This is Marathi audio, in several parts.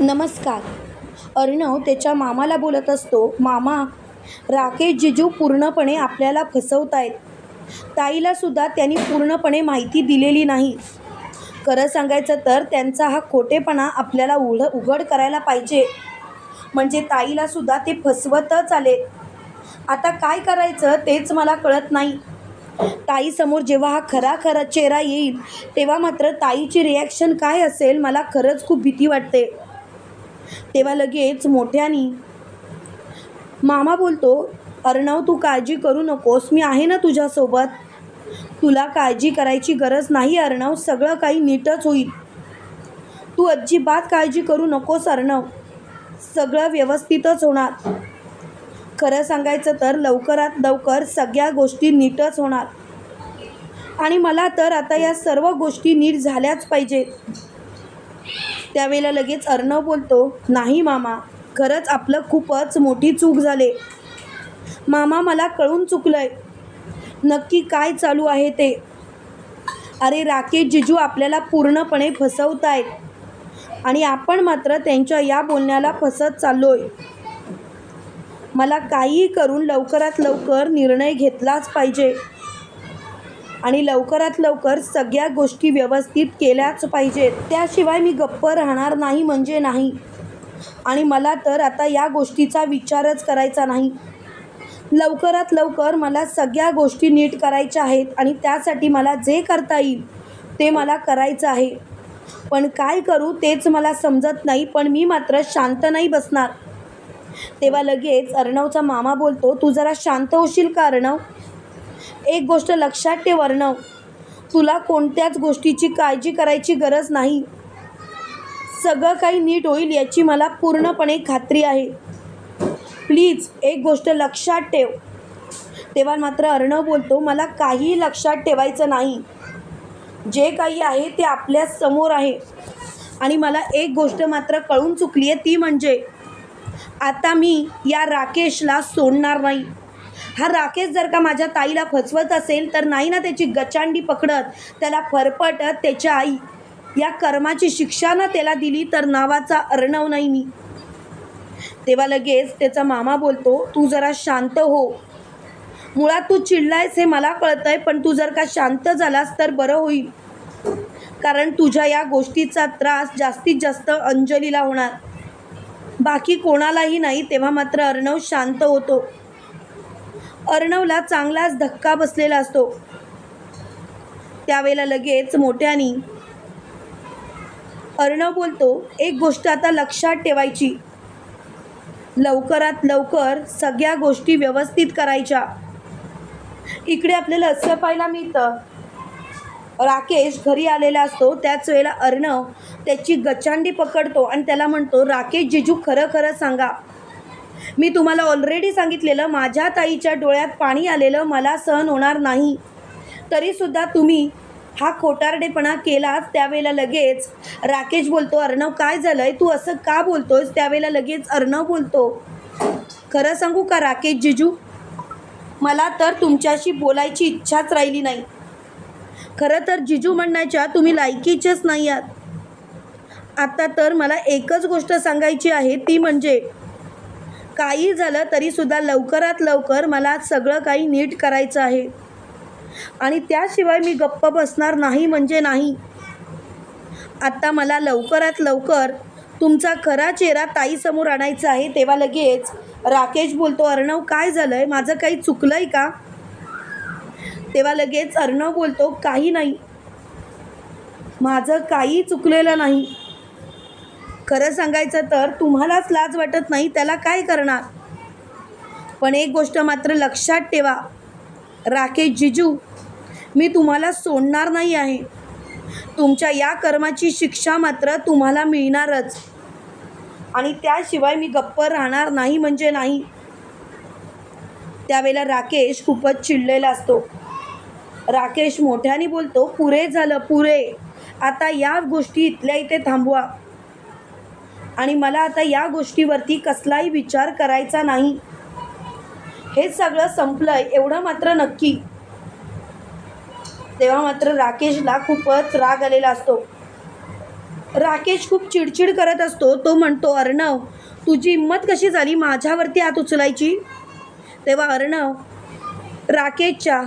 नमस्कार. अर्णव त्याच्या मामाला बोलत असतो मामा राकेश जिजू पूर्णपणे आपल्याला फसवतायत. ताईलासुद्धा त्यांनी पूर्णपणे माहिती दिलेली नाही. खरं सांगायचं तर त्यांचा हा खोटेपणा आपल्याला उघड उघड करायला पाहिजे. म्हणजे ताईलासुद्धा ते फसवतच आले आता काय करायचं तेच मला कळत नाही. ताईसमोर जेव्हा हा खरा खरा चेहरा येईल तेव्हा मात्र ताईची रिॲक्शन काय असेल मला खरंच खूप भीती वाटते. तेव्हा लगेच मोठ्यानी मामा बोलतो अर्णव तू काळजी करू नकोस मी आहे ना तुझ्यासोबत. तुला काळजी करायची गरज नाही अर्णव सगळं काही नीटच होईल. तू अजिबात काळजी करू नकोस अर्णव. सगळं व्यवस्थितच होणार. खरं सांगायचं तर लवकरात लवकर सगळ्या गोष्टी नीटच होणार. आणि मला तर आता या सर्व गोष्टी नीट झाल्याच पाहिजेत. त्यावेळेला लगेच अर्णव बोलतो नाही मामा खरंच आपलं खूपच मोठी चूक झाले. मामा मला कळून चुकलंय. नक्की काय चालू आहे ते? अरे राकेश जिजू आपल्याला पूर्णपणे फसवत आहेत आणि आपण मात्र त्यांच्या या बोलण्याला फसत चाललोय. मला काहीही करून लवकरात लवकर निर्णय घेतलाच पाहिजे. आणि लवकरात लवकर सगळ्या गोष्टी व्यवस्थित केल्याच पाहिजेत. त्याशिवाय मी गप्प राहणार नाही म्हणजे नाही. आणि मला तर आता या गोष्टीचा विचारच करायचा नाही. लवकरात लवकर मला सगळ्या गोष्टी नीट करायच्या आहेत आणि त्यासाठी मला जे करता येईल ते मला करायचं आहे. पण काय करू तेच मला समजत नाही पण मी मात्र शांत नाही बसणार. तेव्हा लगेच अर्णवचा मामा बोलतो तू जरा शांत होशील का अर्णव? एक गोष्ट लक्षात ठेव अर्णव. तुला कोणत्याच गोष्टीची काळजी करायची गरज नाही. सगळं काही नीट होईल याची मला पूर्णपणे खात्री आहे. प्लीज एक गोष्ट लक्षात ठेव. तेव्हा मात्र अर्णव बोलतो मला काही लक्षात ठेवायचं नाही. जे काही आहे ते आपल्यासमोर आहे. आणि मला एक गोष्ट मात्र कळून चुकली आहे ती म्हणजे आता मी या राकेशला सोडणार नाही. हा राकेश जर का माझ्या ताईला फसवत असेल तर नाही ना त्याची गचांडी पकडत त्याला फरफटत त्याच्या आई या कर्माची शिक्षा ना त्याला दिली तर नावाचा अर्णव नाही मी. तेव्हा लगेच त्याचा मामा बोलतो तू जरा शांत हो. मुळात तू चिडलायस हे मला कळतंय पण तू जर का शांत झालास तर बरं होईल. कारण तुझ्या या गोष्टीचा त्रास जास्तीत जास्त अंजलीला होणार. बाकी कोणालाही नाही तेव्हा मात्र अर्णव शांत होतो. अर्णवला चांगलाच धक्का बसलेला असतो. त्यावेळेला लगेच मोठ्यानी अर्णव बोलतो एक गोष्ट आता लक्षात ठेवायची. लवकरात लवकर सगळ्या गोष्टी व्यवस्थित करायच्या. इकडे आपल्याला असं पाहायला मिळतं. राकेश घरी आलेला असतो. त्याच वेळेला अर्णव त्याची गचांडी पकडतो आणि त्याला म्हणतो राकेश जिजू खरं खरं सांगा. मी तुम्हाला ऑलरेडी सांगितलेलं माझ्या ताईच्या डोळ्यात पाणी आलेलं मला सहन होणार नाही. तरीसुद्धा तुम्ही हा खोटारडेपणा केलाच त्यावेळेला लगेच. राकेश बोलतो अर्णव काय झालं आहे तू असं का बोलतोस त्यावेळेला लगेच अर्णव बोलतो. खरं सांगू का राकेश जिजू? मला तर तुमच्याशी बोलायची इच्छाच राहिली नाही. खरं तर जिजू म्हणण्याच्या तुम्ही लायकीचेच नाही आहात. आता तर मला एकच गोष्ट सांगायची आहे ती म्हणजे काही झालं तरीसुद्धा लवकरात लवकर मला सगळं काही नीट करायचं आहे. आणि त्याशिवाय मी गप्प बसणार नाही म्हणजे नाही. आत्ता मला लवकरात लवकर तुमचा खरा चेहरा ताईसमोर आणायचा आहे तेव्हा लगेच राकेश बोलतो अर्णव काय झालं आहे माझं काही चुकलं आहे का? तेव्हा लगेच अर्णव बोलतो काही नाही. माझं काही चुकलेलं नाही. खरं सांगायचं तर तुम्हालाच लाज वाटत नाही त्याला काय करणार? पण एक गोष्ट मात्र लक्षात ठेवा राकेश जिजू मी तुम्हाला सोडणार नाही आहे. तुमच्या या कर्माची शिक्षा मात्र तुम्हाला मिळणारच. आणि त्याशिवाय मी गप्प राहणार नाही म्हणजे नाही. त्यावेळेला राकेश खूपच चिडलेला असतो. राकेश मोठ्याने बोलतो पुरे झालं पुरे. आता या गोष्टी इथल्या इथे थांबवा. आणि मला आता या गोष्टीवरती कसलाही विचार करायचा नाही. हे सगळं संपलंय एवढं मात्र नक्की. तेव्हा मात्र राकेशला खूपच राग आलेला असतो. राकेश खूप चिडचिड करत असतो. तो म्हणतो अर्णव तुझी हिंमत कशी झाली माझ्यावरती हात उचलायची? तेव्हा अर्णव राकेशच्या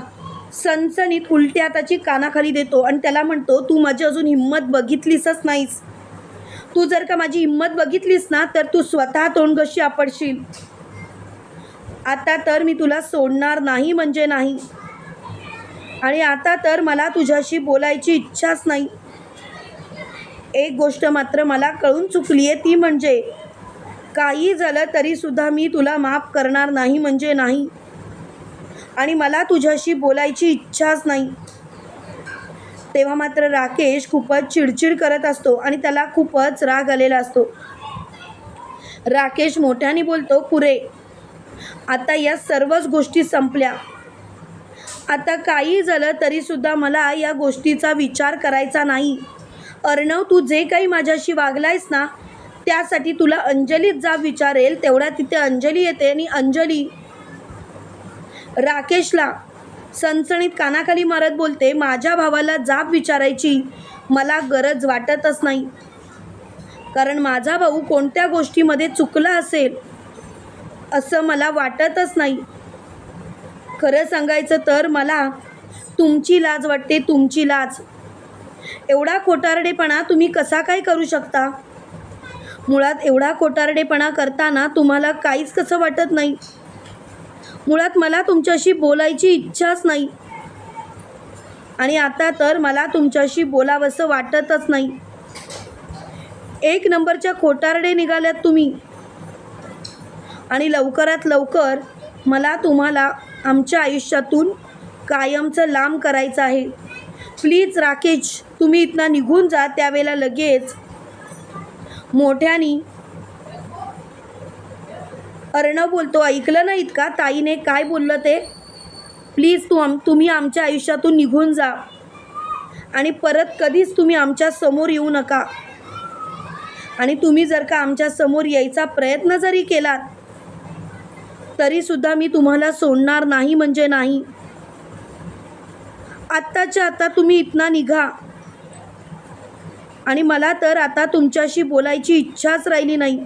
सणसणीत उलट्या हाताची कानाखाली देतो आणि त्याला म्हणतो तू माझी अजून हिंमत बघितलीसच नाहीस. तू जर का माझी हिंमत बघितलीस ना तर तू स्वतः तोंडगशी आपडशील? आता तर मी तुला सोडणार नाही म्हणजे नाही. आणि आता तर मला तुझ्याशी बोलायची इच्छाच नाही. एक गोष्ट मात्र मला कळून चुकली आहे ती म्हणजे काही झालं तरीसुद्धा मी तुला माफ करणार नाही म्हणजे नाही. आणि मला तुझ्याशी बोलायची इच्छाच नाही. तेव्हा मात्र राकेश खूपच चिडचिड करत असतो आणि त्याला खूपच राग आलेला असतो. राकेश मोठ्याने बोलतो पुरे आता या सर्वच गोष्टी संपल्या. आता काही झालं तरीसुद्धा मला या गोष्टीचा विचार करायचा नाही. अर्णव तू जे काही माझ्याशी वागलायस ना त्यासाठी तुला अंजलीत जा विचारेल तेवढ्या तिथे अंजली येते आणि अंजली राकेशला सणसणीत कानाखाली मारत बोलते माझ्या भावाला जाब विचारायची. मला गरज वाटतच नाही. कारण माझा भाऊ कोणत्या गोष्टीमध्ये चुकला असेल असं मला वाटतच नाही. खरं सांगायचं तर मला तुमची लाज वाटते तुमची लाज. एवढा खोटारडेपणा तुम्ही कसा काय करू शकता? मुळात एवढा खोटारडेपणा करताना तुम्हाला काहीच कसं वाटत नाही. मुळात मला तुमच्याशी बोलायची इच्छाच नाही. आणि आता तर मला तुमच्याशी बोलावंसं वाटतच नाही. एक नंबरच्या खोटारडे निघाल्यात तुम्ही. आणि लवकरात लवकर मला तुम्हाला आमच्या आयुष्यातून कायमचं लांब करायचं आहे. प्लीज राकेश तुम्ही इथनं निघून जा त्यावेळेला लगेच. मोठ्यानी अर्णव बोलतो ऐकलं नाहीत का? ताईने काय बोललं ते? प्लीज तू आम तुम्ही आमच्या आयुष्यातून निघून जा. आणि परत कधीच तुम्ही आमच्यासमोर येऊ नका. आणि तुम्ही जर का आमच्यासमोर यायचा प्रयत्न जरी केलात तरीसुद्धा मी तुम्हाला सोडणार नाही म्हणजे नाही. आत्ताच्या आता तुम्ही इथनं निघा. आणि मला तर आता तुमच्याशी बोलायची इच्छाच राहिली नाही.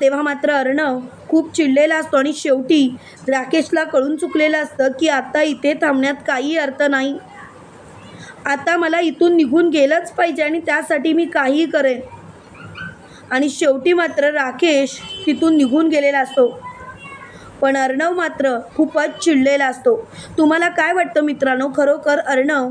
तेव्हा मात्र अर्णव खूप चिडलेला असतो आणि शेवटी राकेशला कळून चुकलेलं असतं की आता इथे थांबण्यात काही अर्थ नाही. आता मला इथून निघून गेलंच पाहिजे आणि त्यासाठी मी काहीही करेन. आणि शेवटी मात्र राकेश तिथून निघून गेलेला असतो. पण अर्णव मात्र खूपच चिडलेला असतो. तुम्हाला काय वाटतं मित्रांनो? खरोखर अर्णव